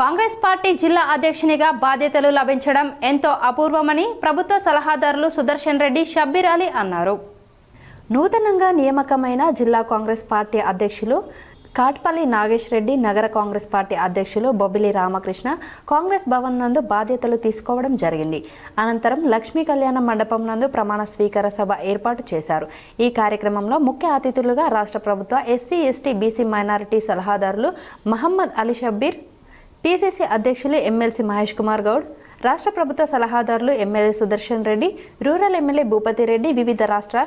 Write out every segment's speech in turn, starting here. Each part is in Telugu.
కాంగ్రెస్ పార్టీ జిల్లా అధ్యక్షునిగా బాధ్యతలు లభించడం ఎంతో అపూర్వమని ప్రభుత్వ సలహాదారులు సుదర్శన్ రెడ్డి షబ్బీర్ అలీ అన్నారు. నూతనంగా నియామకమైన జిల్లా కాంగ్రెస్ పార్టీ అధ్యక్షులు కాట్పల్లి నాగేష్ రెడ్డి నగర కాంగ్రెస్ పార్టీ అధ్యక్షులు బొబ్బిలి రామకృష్ణ కాంగ్రెస్ భవన్ నందు బాధ్యతలు తీసుకోవడం జరిగింది. అనంతరం లక్ష్మీ కళ్యాణ మండపం నందు ప్రమాణ స్వీకార సభ ఏర్పాటు చేశారు. ఈ కార్యక్రమంలో ముఖ్య అతిథులుగా రాష్ట్ర ప్రభుత్వ ఎస్సీ ఎస్టీ బీసీ మైనారిటీ సలహాదారులు మహమ్మద్ అలీ షబ్బీర్ పిసిసి అధ్యక్షులు ఎమ్మెల్సీ మహేష్ కుమార్ గౌడ్ రాష్ట్ర ప్రభుత్వ సలహాదారులు MLA Sudarshan Reddy rural MLA Bhupathi Reddy వివిధ రాష్ట్ర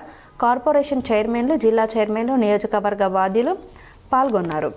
కార్పొరేషన్ చైర్మన్లు జిల్లా చైర్మన్లు నియోజకవర్గ వాదులు పాల్గొన్నారు.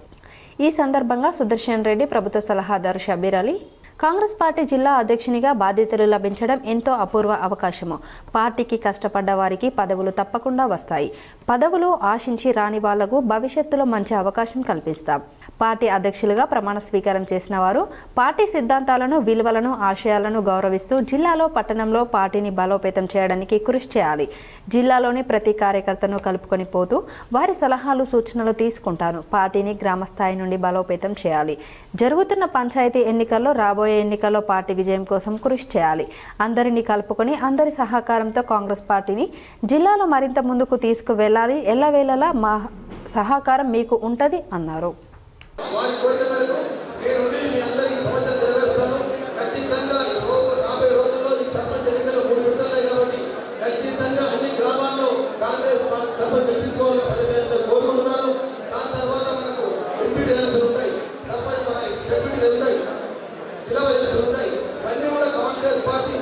ఈ సందర్భంగా సుదర్శన్ రెడ్డి ప్రభుత్వ సలహాదారు షబీర్ అలీ కాంగ్రెస్ పార్టీ జిల్లా అధ్యక్షునిగా బాధ్యతలు లభించడం ఎంతో అపూర్వ అవకాశము. పార్టీకి కష్టపడ్డ వారికి పదవులు తప్పకుండా వస్తాయి. పదవులు ఆశించి రాని వాళ్ళకు భవిష్యత్తులో మంచి అవకాశం కల్పిస్తాం. పార్టీ అధ్యక్షులుగా ప్రమాణ స్వీకారం చేసిన వారు పార్టీ సిద్ధాంతాలను విలువలను ఆశయాలను గౌరవిస్తూ జిల్లాలో పట్టణంలో పార్టీని బలోపేతం చేయడానికి కృషి చేయాలి. జిల్లాలోని ప్రతి కార్యకర్తను కలుపుకొని పోతూ వారి సలహాలు సూచనలు తీసుకుంటాను. పార్టీని గ్రామ స్థాయి నుండి బలోపేతం చేయాలి. జరుగుతున్న పంచాయతీ ఎన్నికల్లో రాబోయే ఎన్నికల్లో పార్టీ విజయం కోసం కృషి చేయాలి. అందరినీ కలుపుకొని అందరి సహకారంతో కాంగ్రెస్ పార్టీని జిల్లాలో మరింత ముందుకు తీసుకువెళ్ళాలి. ఎల్లవేళలా మా సహకారం మీకు ఉంటది అన్నారు. వైరస్ ఉన్నాయి. ఇవన్నీ కూడా కాంగ్రెస్ పార్టీ